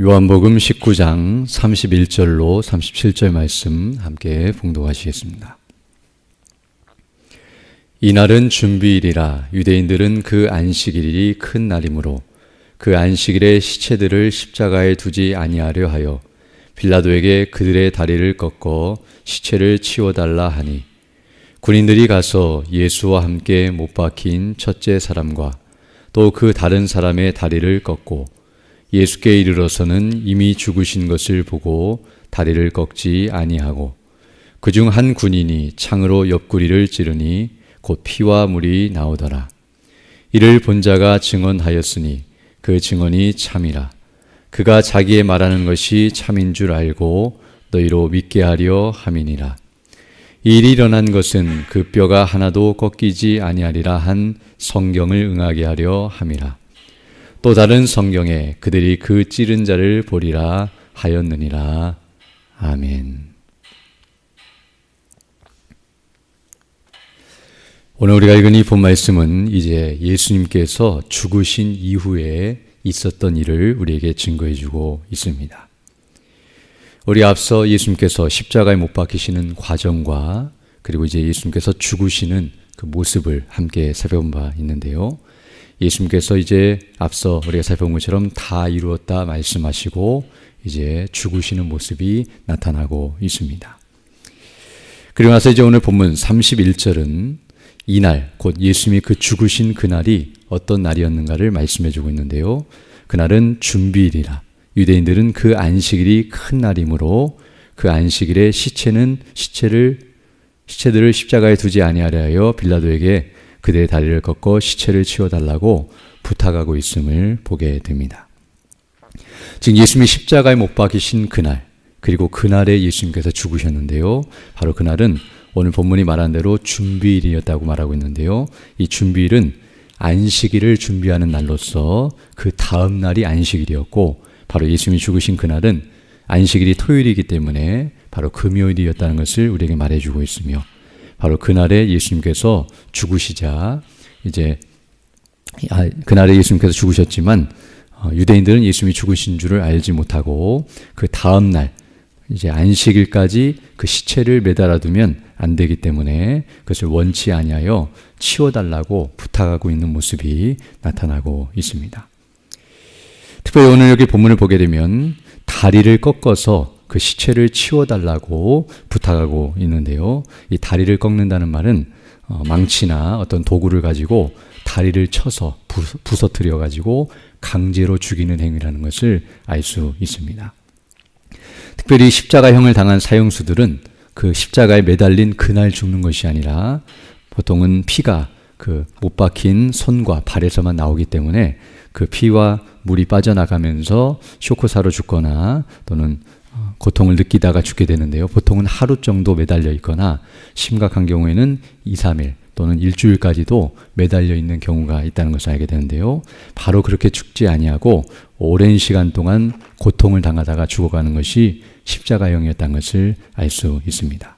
요한복음 19장 31절로 37절 말씀 함께 봉독하시겠습니다. 이날은 준비일이라 유대인들은 그 안식일이 큰 날이므로 그 안식일에 시체들을 십자가에 두지 아니하려 하여 빌라도에게 그들의 다리를 꺾어 시체를 치워달라 하니 군인들이 가서 예수와 함께 못 박힌 첫째 사람과 또 그 다른 사람의 다리를 꺾고 예수께 이르러서는 이미 죽으신 것을 보고 다리를 꺾지 아니하고 그중 한 군인이 창으로 옆구리를 찌르니 곧 피와 물이 나오더라. 이를 본 자가 증언하였으니 그 증언이 참이라. 그가 자기의 말하는 것이 참인 줄 알고 너희로 믿게 하려 함이니라. 이 일이 일어난 것은 그 뼈가 하나도 꺾이지 아니하리라 한 성경을 응하게 하려 함이라. 또 다른 성경에 그들이 그 찌른 자를 보리라 하였느니라. 아멘. 오늘 우리가 읽은 이 본 말씀은 이제 예수님께서 죽으신 이후에 있었던 일을 우리에게 증거해 주고 있습니다. 우리 앞서 예수님께서 십자가에 못 박히시는 과정과 그리고 이제 예수님께서 죽으시는 그 모습을 함께 살펴본 바 있는데요. 예수님께서 이제 앞서 우리가 살펴본 것처럼 다 이루었다 말씀하시고 이제 죽으시는 모습이 나타나고 있습니다. 그리고 나서 이제 오늘 본문 31절은 이날 곧 예수님이 그 죽으신 그날이 어떤 날이었는가를 말씀해 주고 있는데요. 그날은 준비일이라 유대인들은 그 안식일이 큰 날이므로 그 안식일에 시체는 시체를 시체들을 십자가에 두지 아니하려 하여 빌라도에게 그들의 다리를 꺾어 시체를 치워달라고 부탁하고 있음을 보게 됩니다. 지금 예수님이 십자가에 못 박히신 그날, 그리고 그날에 예수님께서 죽으셨는데요. 바로 그날은 오늘 본문이 말한 대로 준비일이었다고 말하고 있는데요. 이 준비일은 안식일을 준비하는 날로서 그 다음 날이 안식일이었고, 바로 예수님이 죽으신 그날은 안식일이 토요일이기 때문에 바로 금요일이었다는 것을 우리에게 말해주고 있으며, 바로 그날에 예수님께서 죽으시자 이제 아, 그날에 예수님께서 죽으셨지만 어, 유대인들은 예수님이 죽으신 줄을 알지 못하고 그 다음 날 이제 안식일까지 그 시체를 매달아 두면 안 되기 때문에 그것을 원치 아니하여 치워달라고 부탁하고 있는 모습이 나타나고 있습니다. 특별히 오늘 여기 본문을 보게 되면 다리를 꺾어서 그 시체를 치워달라고 부탁하고 있는데요. 이 다리를 꺾는다는 말은 어, 망치나 어떤 도구를 가지고 다리를 쳐서 부서뜨려 가지고 강제로 죽이는 행위라는 것을 알 수 있습니다. 특별히 십자가형을 당한 사형수들은 그 십자가에 매달린 그날 죽는 것이 아니라 보통은 피가 그 못 박힌 손과 발에서만 나오기 때문에 그 피와 물이 빠져나가면서 쇼크사로 죽거나 또는 고통을 느끼다가 죽게 되는데요. 보통은 하루 정도 매달려 있거나 심각한 경우에는 2, 3일 또는 일주일까지도 매달려 있는 경우가 있다는 것을 알게 되는데요. 바로 그렇게 죽지 아니하고 오랜 시간 동안 고통을 당하다가 죽어가는 것이 십자가형이었다는 것을 알 수 있습니다.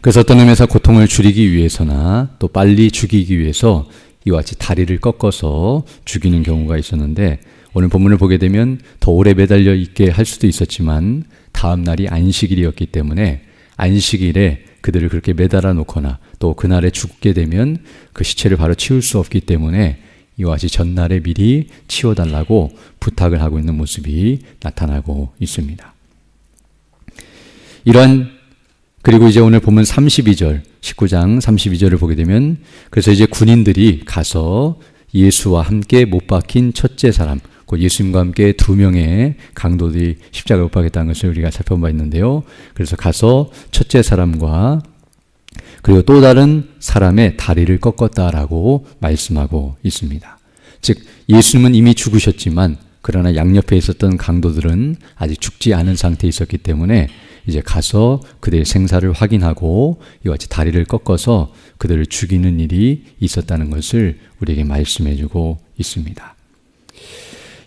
그래서 어떤 의미에서 고통을 줄이기 위해서나 또 빨리 죽이기 위해서 이와 같이 다리를 꺾어서 죽이는 경우가 있었는데 오늘 본문을 보게 되면 더 오래 매달려 있게 할 수도 있었지만 다음 날이 안식일이었기 때문에 안식일에 그들을 그렇게 매달아 놓거나 또 그날에 죽게 되면 그 시체를 바로 치울 수 없기 때문에 이와 같이 전날에 미리 치워달라고 부탁을 하고 있는 모습이 나타나고 있습니다. 이러한 그리고 이제 오늘 보면 32절, 19장 32절을 보게 되면 그래서 이제 군인들이 가서 예수와 함께 못 박힌 첫째 사람, 곧 예수님과 함께 두 명의 강도들이 십자가에 못 박혔다는 것을 우리가 살펴본 바 있는데요. 그래서 가서 첫째 사람과 그리고 또 다른 사람의 다리를 꺾었다라고 말씀하고 있습니다. 즉, 예수님은 이미 죽으셨지만 그러나 양옆에 있었던 강도들은 아직 죽지 않은 상태에 있었기 때문에 이제 가서 그들의 생사를 확인하고 이와 같이 다리를 꺾어서 그들을 죽이는 일이 있었다는 것을 우리에게 말씀해 주고 있습니다.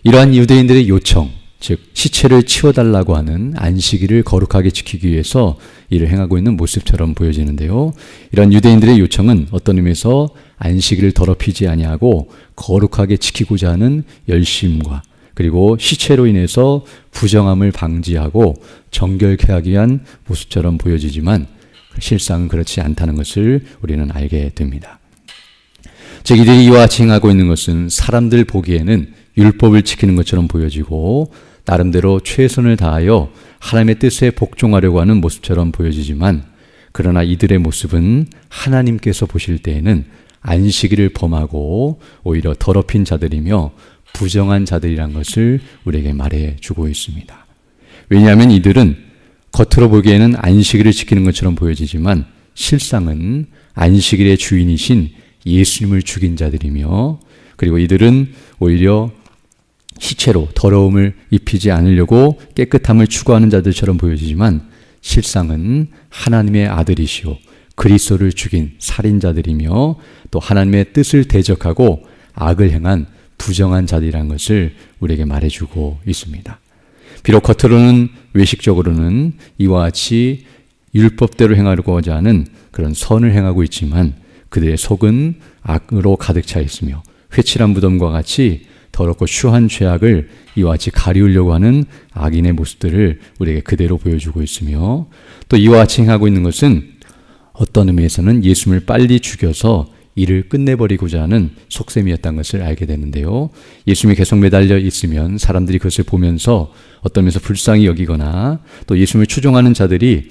이러한 유대인들의 요청, 즉 시체를 치워달라고 하는 안식일을 거룩하게 지키기 위해서 일을 행하고 있는 모습처럼 보여지는데요. 이런 유대인들의 요청은 어떤 의미에서 안식일을 더럽히지 아니하고 거룩하게 지키고자 하는 열심과 그리고 시체로 인해서 부정함을 방지하고 정결케 하기 위한 모습처럼 보여지지만 실상은 그렇지 않다는 것을 우리는 알게 됩니다. 즉 이들이 이와 같이 행하고 있는 것은 사람들 보기에는 율법을 지키는 것처럼 보여지고 나름대로 최선을 다하여 하나님의 뜻에 복종하려고 하는 모습처럼 보여지지만 그러나 이들의 모습은 하나님께서 보실 때에는 안식일을 범하고 오히려 더럽힌 자들이며 부정한 자들이란 것을 우리에게 말해 주고 있습니다. 왜냐하면 이들은 겉으로 보기에는 안식일을 지키는 것처럼 보여지지만 실상은 안식일의 주인이신 예수님을 죽인 자들이며 그리고 이들은 오히려 시체로 더러움을 입히지 않으려고 깨끗함을 추구하는 자들처럼 보여지지만 실상은 하나님의 아들이시오 그리스도를 죽인 살인자들이며 또 하나님의 뜻을 대적하고 악을 행한 부정한 자들이란 것을 우리에게 말해주고 있습니다. 비록 겉으로는 외식적으로는 이와 같이 율법대로 행하려고자 하는 그런 선을 행하고 있지만 그들의 속은 악으로 가득 차 있으며 회칠한 무덤과 같이 더럽고 추한 죄악을 이와 같이 가리우려고 하는 악인의 모습들을 우리에게 그대로 보여주고 있으며 또 이와 같이 행하고 있는 것은 어떤 의미에서는 예수님을 빨리 죽여서 일을 끝내버리고자 하는 속셈이었다는 것을 알게 되는데요. 예수님이 계속 매달려 있으면 사람들이 그것을 보면서 어떤 면에서 불쌍히 여기거나 또 예수님을 추종하는 자들이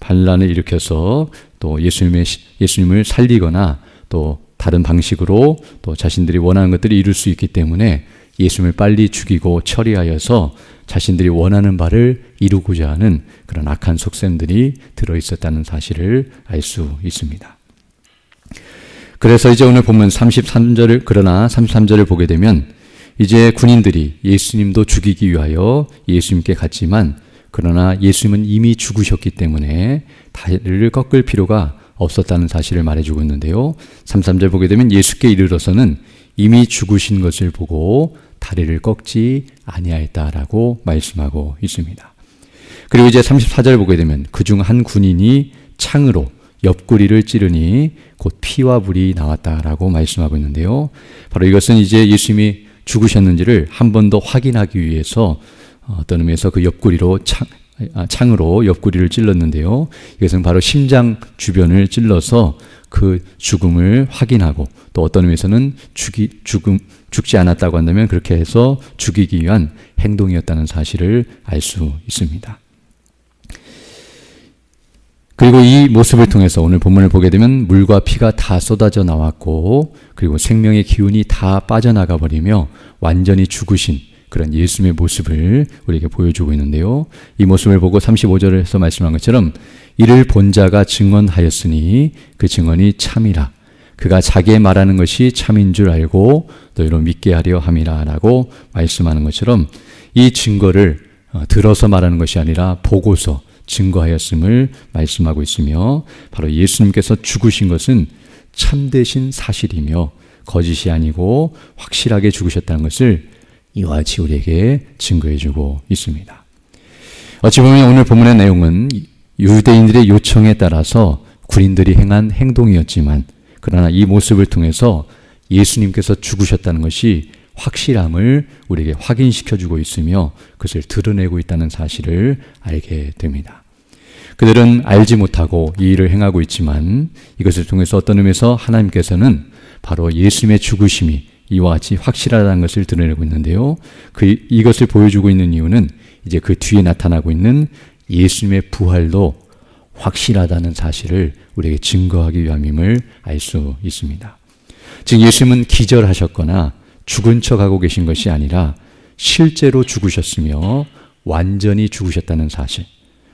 반란을 일으켜서 또 예수님의 예수님을 살리거나 또 다른 방식으로 또 자신들이 원하는 것들을 이룰 수 있기 때문에 예수님을 빨리 죽이고 처리하여서 자신들이 원하는 바를 이루고자 하는 그런 악한 속셈들이 들어 있었다는 사실을 알 수 있습니다. 그래서 이제 오늘 보면 33절을 그러나 33절을 보게 되면 이제 군인들이 예수님도 죽이기 위하여 예수님께 갔지만 그러나 예수님은 이미 죽으셨기 때문에 다리를 꺾을 필요가 없었다는 사실을 말해주고 있는데요. 33절 보게 되면 예수께 이르러서는 이미 죽으신 것을 보고 다리를 꺾지 아니하였다라고 말씀하고 있습니다. 그리고 이제 34절 보게 되면 그중 한 군인이 창으로 옆구리를 찌르니 곧 피와 불이 나왔다라고 말씀하고 있는데요. 바로 이것은 이제 예수님이 죽으셨는지를 한 번 더 확인하기 위해서 어떤 의미에서 그 옆구리로 창, 아, 창으로 옆구리를 찔렀는데요. 이것은 바로 심장 주변을 찔러서 그 죽음을 확인하고 또 어떤 의미에서는 죽이, 죽음, 죽지 않았다고 한다면 그렇게 해서 죽이기 위한 행동이었다는 사실을 알 수 있습니다. 그리고 이 모습을 통해서 오늘 본문을 보게 되면 물과 피가 다 쏟아져 나왔고 그리고 생명의 기운이 다 빠져나가 버리며 완전히 죽으신 그런 예수님의 모습을 우리에게 보여주고 있는데요. 이 모습을 보고 35절에서 말씀한 것처럼 이를 본 자가 증언하였으니 그 증언이 참이라. 그가 자기의 말하는 것이 참인 줄 알고 너희로 믿게 하려 함이라라고 말씀하는 것처럼 이 증거를 어, 들어서 말하는 것이 아니라 보고서 증거하였음을 말씀하고 있으며 바로 예수님께서 죽으신 것은 참되신 사실이며 거짓이 아니고 확실하게 죽으셨다는 것을 이와 같이 우리에게 증거해주고 있습니다. 어찌 보면 오늘 본문의 내용은 유대인들의 요청에 따라서 군인들이 행한 행동이었지만 그러나 이 모습을 통해서 예수님께서 죽으셨다는 것이 확실함을 우리에게 확인시켜 주고 있으며 그것을 드러내고 있다는 사실을 알게 됩니다. 그들은 알지 못하고 이 일을 행하고 있지만 이것을 통해서 어떤 의미에서 하나님께서는 바로 예수님의 죽으심이 이와 같이 확실하다는 것을 드러내고 있는데요. 그 이것을 보여주고 있는 이유는 이제 그 뒤에 나타나고 있는 예수님의 부활도 확실하다는 사실을 우리에게 증거하기 위함임을 알 수 있습니다. 즉 예수님은 기절하셨거나 죽은 척하고 계신 것이 아니라 실제로 죽으셨으며 완전히 죽으셨다는 사실.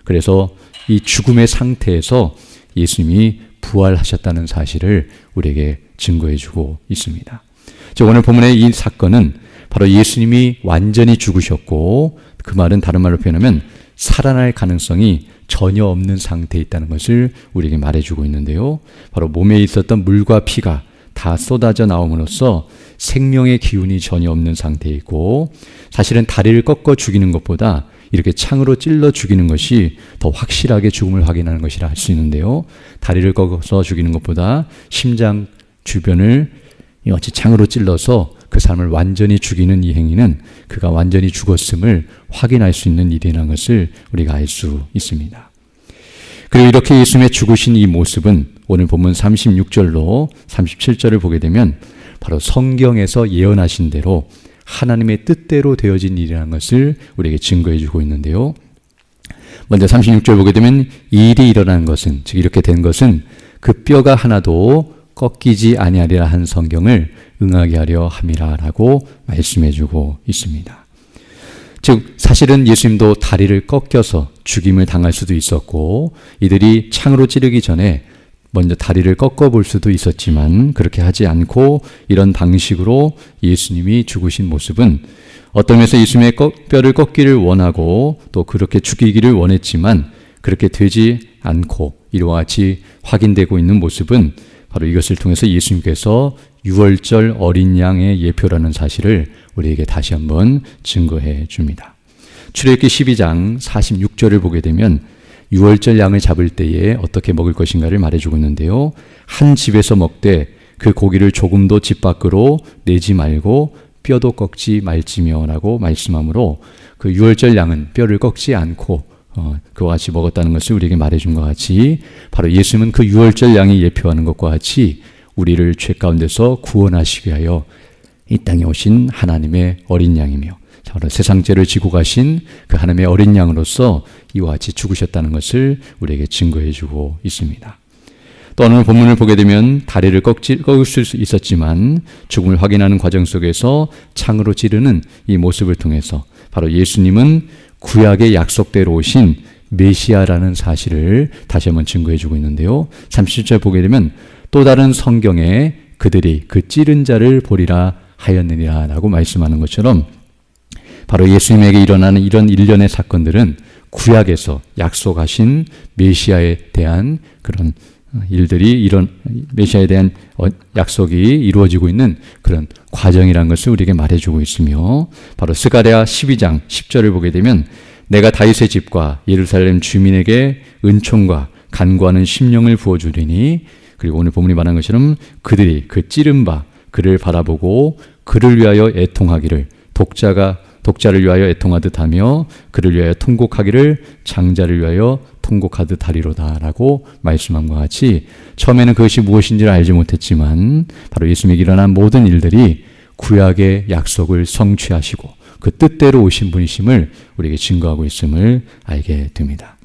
그래서 이 죽음의 상태에서 예수님이 부활하셨다는 사실을 우리에게 증거해 주고 있습니다. 즉 오늘 본문의 이 사건은 바로 예수님이 완전히 죽으셨고 그 말은 다른 말로 표현하면 살아날 가능성이 전혀 없는 상태에 있다는 것을 우리에게 말해주고 있는데요. 바로 몸에 있었던 물과 피가 다 쏟아져 나옴으로써 생명의 기운이 전혀 없는 상태에 있고 사실은 다리를 꺾어 죽이는 것보다 이렇게 창으로 찔러 죽이는 것이 더 확실하게 죽음을 확인하는 것이라 할 수 있는데요. 다리를 꺾어서 죽이는 것보다 심장 주변을 어찌 창으로 찔러서 그 사람을 완전히 죽이는 이 행위는 그가 완전히 죽었음을 확인할 수 있는 일이라는 것을 우리가 알 수 있습니다. 그리고 이렇게 예수님의 죽으신 이 모습은 오늘 본문 36절로 37절을 보게 되면 바로 성경에서 예언하신 대로 하나님의 뜻대로 되어진 일이라는 것을 우리에게 증거해 주고 있는데요. 먼저 36절 보게 되면 이 일이 일어난 것은 즉 이렇게 된 것은 그 뼈가 하나도 꺾이지 아니하리라 한 성경을 응하게 하려 함이라라고 말씀해 주고 있습니다. 즉 사실은 예수님도 다리를 꺾여서 죽임을 당할 수도 있었고 이들이 창으로 찌르기 전에 먼저 다리를 꺾어 볼 수도 있었지만 그렇게 하지 않고 이런 방식으로 예수님이 죽으신 모습은 어떤 면에서 예수님의 뼈를 꺾기를 원하고 또 그렇게 죽이기를 원했지만 그렇게 되지 않고 이와 같이 확인되고 있는 모습은 바로 이것을 통해서 예수님께서 유월절 어린 양의 예표라는 사실을 우리에게 다시 한번 증거해 줍니다. 출애굽기 12장 46절을 보게 되면 유월절 양을 잡을 때에 어떻게 먹을 것인가를 말해 주고 있는데요. 한 집에서 먹되 그 고기를 조금도 집 밖으로 내지 말고 뼈도 꺾지 말지며라고 말씀하므로 그 유월절 양은 뼈를 꺾지 않고 어, 그와 같이 먹었다는 것을 우리에게 말해준 것 같이 바로 예수님은 그 유월절 양이 예표하는 것과 같이 우리를 죄 가운데서 구원하시기 위하여 이 땅에 오신 하나님의 어린 양이며 바로 세상 죄를 지고 가신 그 하나님의 어린 양으로서 이와 같이 죽으셨다는 것을 우리에게 증거해 주고 있습니다. 또 오늘 본문을 보게 되면 다리를 꺾지, 꺾을 수 있었지만 죽음을 확인하는 과정 속에서 창으로 찌르는 이 모습을 통해서 바로 예수님은 구약의 약속대로 오신 메시아라는 사실을 다시 한번 증거해 주고 있는데요. 37절 보게 되면 또 다른 성경에 그들이 그 찌른 자를 보리라 하였느니라 라고 말씀하는 것처럼 바로 예수님에게 일어나는 이런 일련의 사건들은 구약에서 약속하신 메시아에 대한 그런 일들이 이런 메시아에 대한 어, 약속이 이루어지고 있는 그런 과정이라는 것을 우리에게 말해주고 있으며 바로 스가랴 12장 10절을 보게 되면 내가 다윗의 집과 예루살렘 주민에게 은총과 간구하는 심령을 부어주리니 그리고 오늘 본문이 말한 것처럼 그들이 그 찌른 바 그를 바라보고 그를 위하여 애통하기를 독자가 독자를 위하여 애통하듯 하며 그를 위하여 통곡하기를 장자를 위하여 통곡하듯 하리로다라고 말씀한 것 같이 처음에는 그것이 무엇인지를 알지 못했지만 바로 예수님이 일어난 모든 일들이 구약의 약속을 성취하시고 그 뜻대로 오신 분이심을 우리에게 증거하고 있음을 알게 됩니다.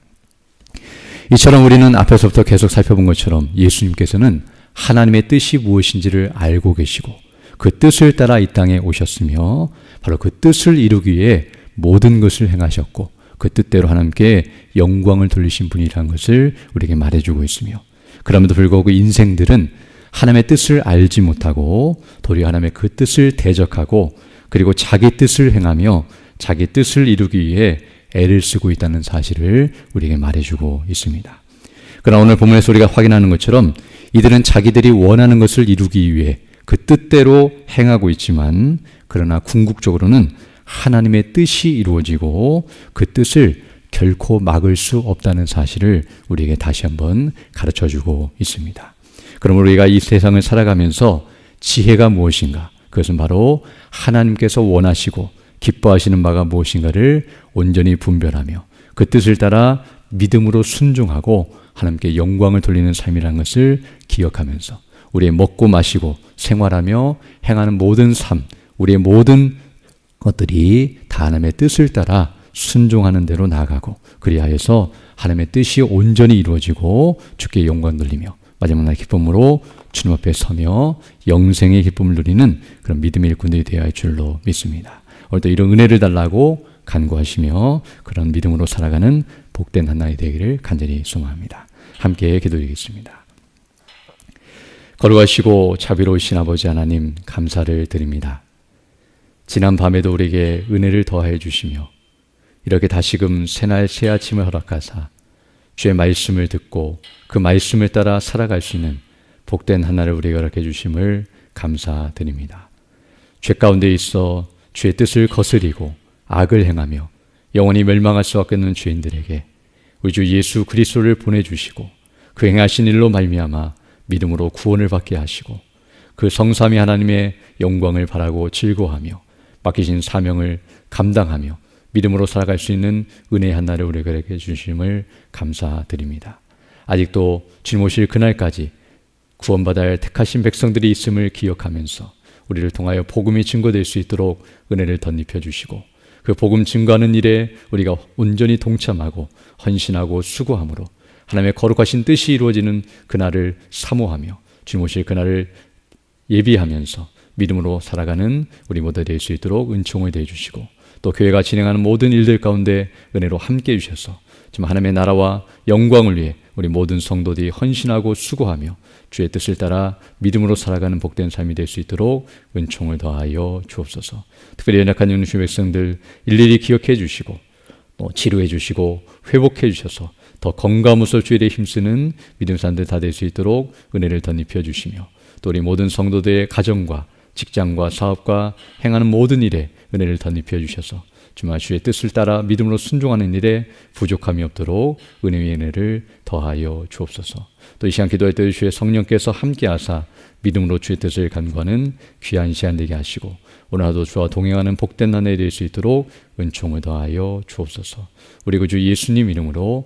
이처럼 우리는 앞에서부터 계속 살펴본 것처럼 예수님께서는 하나님의 뜻이 무엇인지를 알고 계시고 그 뜻을 따라 이 땅에 오셨으며 바로 그 뜻을 이루기 위해 모든 것을 행하셨고 그 뜻대로 하나님께 영광을 돌리신 분이라는 것을 우리에게 말해주고 있으며 그럼에도 불구하고 인생들은 하나님의 뜻을 알지 못하고 도리어 하나님의 그 뜻을 대적하고 그리고 자기 뜻을 행하며 자기 뜻을 이루기 위해 애를 쓰고 있다는 사실을 우리에게 말해주고 있습니다. 그러나 오늘 본문에서 우리가 확인하는 것처럼 이들은 자기들이 원하는 것을 이루기 위해 그 뜻대로 행하고 있지만 그러나 궁극적으로는 하나님의 뜻이 이루어지고 그 뜻을 결코 막을 수 없다는 사실을 우리에게 다시 한번 가르쳐 주고 있습니다. 그럼 우리가 이 세상을 살아가면서 지혜가 무엇인가? 그것은 바로 하나님께서 원하시고 기뻐하시는 바가 무엇인가를 온전히 분별하며 그 뜻을 따라 믿음으로 순종하고 하나님께 영광을 돌리는 삶이라는 것을 기억하면서 우리의 먹고 마시고 생활하며 행하는 모든 삶, 우리의 모든 것들이 다 하나님의 뜻을 따라 순종하는 대로 나아가고 그리하여서 하나님의 뜻이 온전히 이루어지고 주께 영광 돌리며 마지막 날 기쁨으로 주님 앞에 서며 영생의 기쁨을 누리는 그런 믿음의 일꾼들이 되어야 할 줄로 믿습니다. 오늘도 이런 은혜를 달라고 간구하시며 그런 믿음으로 살아가는 복된 한나이 되기를 간절히 소망합니다. 함께 기도드리겠습니다. 걸어가시고 자비로우신 아버지 하나님 감사를 드립니다. 지난 밤에도 우리에게 은혜를 더해 주시며 이렇게 다시금 새날 새 아침을 허락하사 주의 말씀을 듣고 그 말씀을 따라 살아갈 수 있는 복된 하나를 우리에게 허락해 주심을 감사드립니다. 죄 가운데 있어 주의 뜻을 거스리고 악을 행하며 영원히 멸망할 수밖에 없는 죄인들에게 우리 주 예수 그리스도를 보내 주시고 그 행하신 일로 말미암아 믿음으로 구원을 받게 하시고 그 성삼위 하나님의 영광을 바라고 즐거워하며 맡기신 사명을 감당하며 믿음으로 살아갈 수 있는 은혜의 한 날을 우리에게 주심을 감사드립니다. 아직도 오실 그날까지 구원받아야 할 택하신 백성들이 있음을 기억하면서 우리를 통하여 복음이 증거될 수 있도록 은혜를 덧입혀 주시고 그 복음 증거하는 일에 우리가 온전히 동참하고 헌신하고 수고함으로 하나님의 거룩하신 뜻이 이루어지는 그날을 사모하며 주님 오실 그날을 예비하면서 믿음으로 살아가는 우리 모두 될 수 있도록 은총을 대해 주시고 또 교회가 진행하는 모든 일들 가운데 은혜로 함께 해 주셔서 지금 하나님의 나라와 영광을 위해 우리 모든 성도들이 헌신하고 수고하며 주의 뜻을 따라 믿음으로 살아가는 복된 삶이 될 수 있도록 은총을 더하여 주옵소서. 특별히 연약한 영주 백성들 일일이 기억해 주시고 또 치료해 주시고 회복해 주셔서 더 건강무술 주일에 힘쓰는 믿음 사람들 다 될 수 있도록 은혜를 덧입혀 주시며 또 우리 모든 성도들의 가정과 직장과 사업과 행하는 모든 일에 은혜를 덧입혀 주셔서 주마 주의 뜻을 따라 믿음으로 순종하는 일에 부족함이 없도록 은혜의 은혜를 더하여 주옵소서. 또 이 시간 기도할 때 주의 성령께서 함께하사 믿음으로 주의 뜻을 간구하는 귀한 시간 되게 하시고 오늘 하루 주와 동행하는 복된 나날이 될수 있도록 은총을 더하여 주옵소서. 우리 구주 예수님 이름으로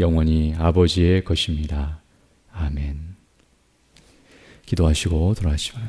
영원히 아버지의 것입니다. 아멘. 기도하시고 바랍니다.